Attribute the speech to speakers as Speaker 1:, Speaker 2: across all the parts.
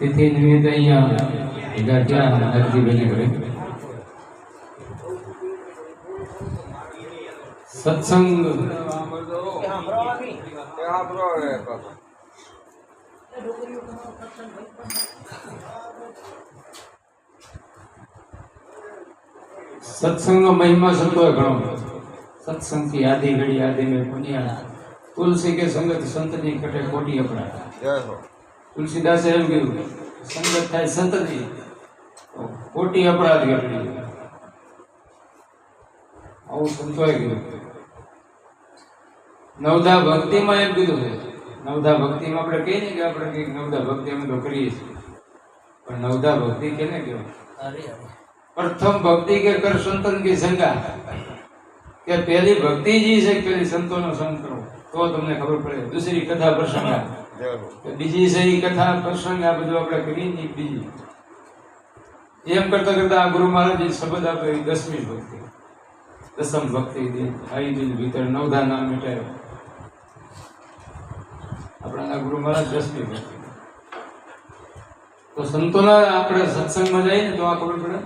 Speaker 1: તેથી નિમિત્તે અહીંયા ભેગા થયા નરજીભાઈને ઘરે સત્સંગ સત્સંગનો મહિમા સંતો ઘણો સત્સંગથી આધી ઘડી આધી મેં પુણ્યા તુલસી કે સંગત સંતની કટે ખોટી અપરાધ તુલસીદાસે એમ કીધું સંગત થાય સંતની તો ખોટી અપરાધ કેટલી આવું સંતોએ કીધું નવધા ભક્તિમાં એમ કીધું છે નવધા ભક્તિમાં આપણે કહીએ ને કે આપણે કંઈક નવધા ભક્તિ અમે તો કરીએ છીએ પણ નવધા ભક્તિ કેને કહેવાય પ્રથમ ભક્તિ કે કર સંતન કી સંગા કે પહેલી ભક્તિ જી છે કે પહેલી સંતોનો સંગ કરો તો તમને ખબર પડે દૂસરી કથા પ્રસંગ આ. કે બીજી સહી કથા, પ્રસંગ, આ બધું આપણે કરીએ ને બીજી. એમ કરતા કરતા ગુરુ મહારાજ શબ્દ આપે એ દસમી ભક્તિ. દસમ ભક્તિ આવી દિન ભીતર નવધા નામ મિટાયો આપણા ગુરુ મહારાજ દસમી ભક્તિ. તો સંતોના આપણે સત્સંગમાં જઈએ ને તો આ ખબર પડે?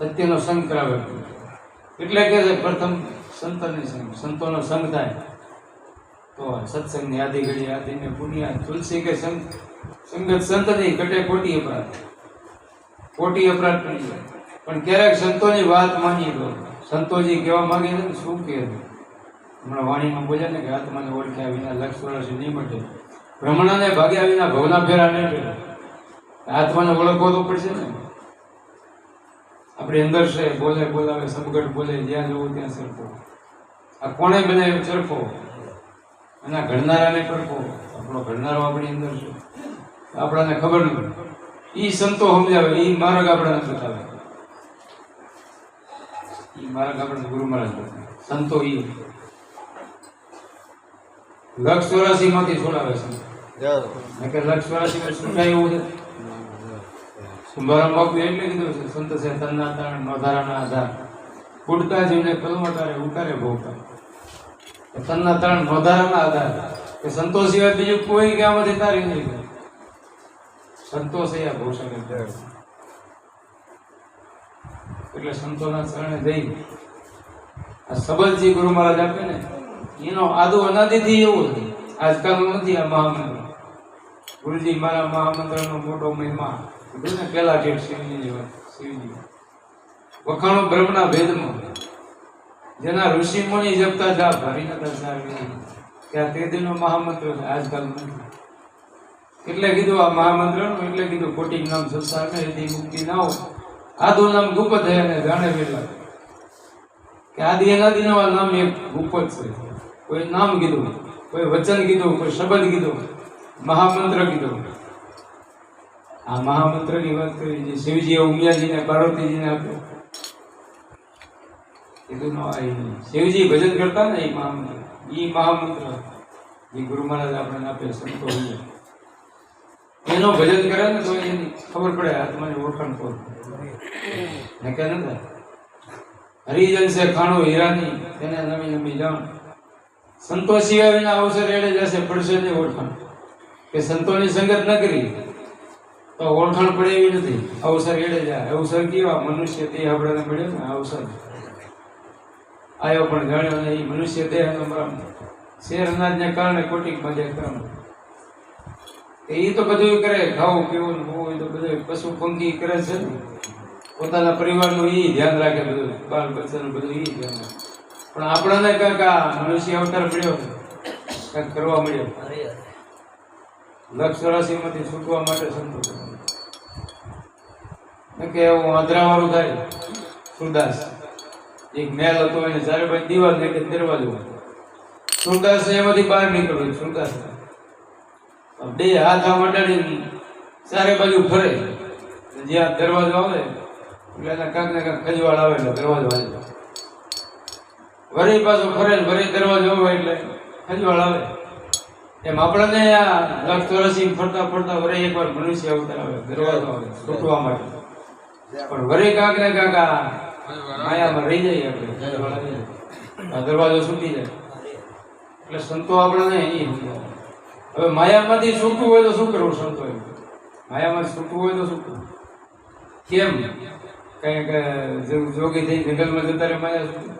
Speaker 1: સત્યનો સંગ કરાવે એટલે કે છે પ્રથમ સંતની સંગ. સંતોનો સંગ થાય. તો સત્સંગની આધી ઘડી આધી ને પુણ્યા તુલસી કે સંગ સંગત સંતની કટે કોટી અપરાધ. કોટી અપરાધ કરી જાય પણ ક્યારેક સંતોની વાત માની લો. સંતોજી કહેવા માંગે ને, શું કહે હમણાં વાણીમાં બોલ્યા ને કે આત્માને ઓળખ્યા વિના લક્ષ વર્ષ નહીં મટે. ભ્રમણાને ભાગ્યા વિના ભવના ફેરા નહીં ફેરા. આત્માને ઓળખવો તો પડશે ને. આપણી અંદર છે, બોલે બોલાવે, સમગઢ બોલે, જ્યાં જવું ત્યાં સરખો. આ કોણે બનાવ્યો ચરખો? એના ઘડનારાને પડખો આપણો ઘડનારો આપણી અંદર છે. આપણાને ખબર નથી ઈ સંતો સમજાવે એ માર્ગ આપણને બતાવે. માર્ગ આપણને ગુરુ મહારાજ સંતો ઈ. લક્ષ ચોરાસી માંથી છોડાવે છે. લક્ષ ચોરાસી માં છૂટાય એવું છે. સુંભારામ બાપુ એટલે કીધું છે સંત છે તન્ના તાણ નોધારાના આધાર ફૂટતા જીવને કલમટારે ઉતારે ભોગતા. તન્ના ત્રણ વધારાના આધાર. કે સંતોષ સિવાય બીજું કોઈ કે આમાંથી તારી નહીં સંતોષ એ ભૂષણ એટલે સંતોના શરણે જઈ આ સબલજી ગુરુ મહારાજ આપે ને, એનો આદુ અનાદિથી એવું નથી આજકાલ નથી આ મહામંત્ર. ગુરુજી મારા મહામંત્રનો મોટો મહિમા. કીધું ને પેલા ઠેઠ શિવજી શિવજી વખાણો બ્રહ્મના ભેદમાં. જેના ઋષિ મુનિ જપતા જા નતા સારી કે આ તે દિનનો મહામંત્ર છે, આજકાલ એટલે કીધું આ મહામંત્ર એટલે કીધું કોટિક નામ સંસાર ને એથી મુક્તિ ના હોય. આદુ નામ ગુપ્ત હે અને જાણે વેલા કે આદિ અનાદિ નો નામ એક ગુપ્ત છે. કોઈ નામ કીધું, કોઈ વચન કીધું, કોઈ શબ્દ કીધું, મહામંત્ર કીધું. આ મહામંત્રની વાત કરી, જે શિવજીએ ઉમિયાજીને, પાર્વતીજીને આપ્યો. કીધું નો શિવજી ભજન કરતા ને, એ મહામંત્ર એ મહામંત્ર. એ ગુરુ મહારાજ આપણને આપે, સંતો એનો ભજન કરે ને તો એની ખબર પડે, આત્માને ઓળખાણ કોણ? ને કે નતા હરિજન છે ખાણો, હીરાની, તેને નમી નમી જાણ. સંતો સિવાય વિના અવસર એડે જશે પડશે ને ઓળખાણ. કે સંતોની સંગત ન કરી, તો ઓળખાણ પડે એવી નથી. અવસર એડે જાય અવસર કેવા? મનુષ્ય તે આપણને મળ્યો ને અવસર. આયો પણ જાણ્યો ને એ મનુષ્ય દેહ શેર અનાજને કારણે કોટિક મજા ક્રમ એ તો બધું કરે. ખાવું પીવું હોવું તો બધું પશુ પંખી કરે છે. પોતાના પરિવારનું એ ધ્યાન રાખે બધું બાળ બચ્ચાનું બધું એ ધ્યાન રાખે. પણ આપણને કંઈક આ મનુષ્ય અવતાર મળ્યો કંઈક કરવા મળ્યો લક્ષ ચોરાસીમાંથી છૂટવા માટે સંતો કે એવું આંધ્રાવાળું થાય. સુરદાસ એક મેલ હતો એને ચારે બાજુ દીવાલ ને કે દરવાજો સુરદાસ એમાંથી બહાર નીકળ્યો સુરદાસ બે હાથ આમ અડાડીને ચારે બાજુ ફરે. જ્યાં દરવાજો આવે એના કાંક ને કાંક ખજવાળ આવે એટલે દરવાજો આવે વળી પાછો ફરે વરી દરવાજો આવે એટલે ખજવાળ આવે. એમ આપણને આ લક્ષ ચોરાસી ફરતા ફરતા વરે એકવાર મનુષ્ય અવતાર આવે, દરવાજો આવે તૂટવા માટે. પણ વરે કાંક ને કાંક માયામાં રહી જાય આપણે. દરવાજો છૂટી જાય. એટલે સંતો આપણને એ હવે માયામાંથી છૂટવું હોય તો શું કરવું સંતો માયામાંથી છૂટવું હોય તો શું કરવું? કેમ? કંઈક જોગી થઈ જંગલમાં જતા રહે માયા છૂટે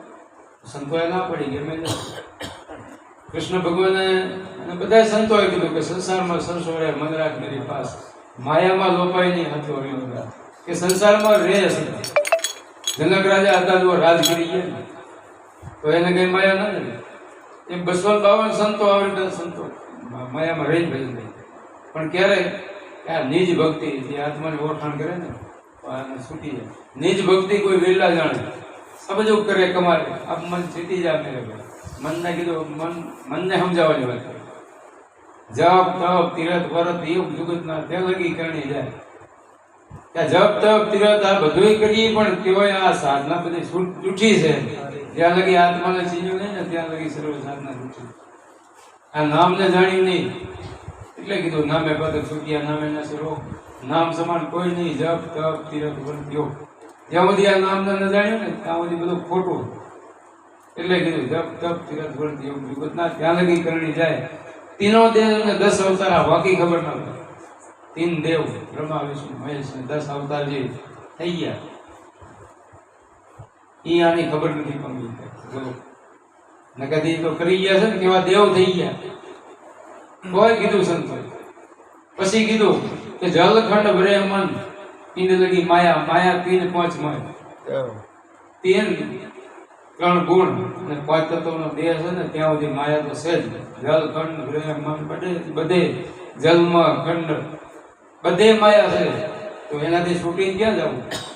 Speaker 1: સંતોએ ના પડી ગમે કૃષ્ણ ભગવાને, અને બધા સંતોએ કીધું કે સંસારમાં સંસોરે મન રાખ માયામાં લોપાઈ નહીં હતો. કે સંસારમાં રહે છે જનક રાજા હતા જો રાજ કરી ગયા તો એને કઈ માયા ના જાય એમ બસો બાવન સંતો આવે રીતે સંતો. માયામાં રહી ભજન થઈ પણ ક્યારે? કે આ નિજ ભક્તિ જે આત્માની ઓળખાણ કરે ને આને છૂટી જાય. નિજ ભક્તિ કોઈ વેલા જાણે. સમજવું કરે કમારે આપ મન જીતી જા મેરે ભાઈ. મનને કીધું, મન મનને સમજાવવાની વાત કરી. જપ તપ, તીરથ વરત એવું જુગતના તે લગી કરણી જાય. જપ તપ તીરથ આ બધુંય કરીએ, પણ તેઓએ આ સાધના બધી તૂટી છે. જ્યાં લગી આત્માને ચીજ્યું નહીં ને, ત્યાં લગી સર્વ સાધના તૂટી આ નામને જાણ્યું નહીં. એટલે કીધું, નામે પદક છૂટ્યા, નામે ના સરો નામ સમાન કોઈ નહીં. જપ તપ તીરથ વર્ત્યો. જ્યાં સુધી આ નામને ન જાણ્યું ને, ત્યાં સુધી બધું ખોટું. એટલે કીધું જપ તપ તીરથ વર્ત્યો. જુગતના ત્યાં લગી કરણી જાય. તીનો દેહ દસ અવતાર વાકી ખબર ના પડે. તીન દેવ બ્રહ્મા વિષ્ણુ મહેશ ને દસ અવતાર જે થઈ ગયા. એ આની ખબર નથી પડી. બોલો. ને કદી તો કરી ગયા છે ને કેવા દેવ થઈ ગયા. કોઈ કીધું સંતો પછી કીધું કે જલખંડ બ્રહ્મન મન લગી માયા માયા તીન પાંચ મય તીન ત્રણ ગુણ અને પાંચ તત્વનો દેહ છે ને ત્યાં સુધી માયા તો છે જ. જલ ખંડ ગ્રહ બધે બધે જન્મ ખંડ બધે માયા છે. તો એનાથી છૂટીને ક્યાં જવું?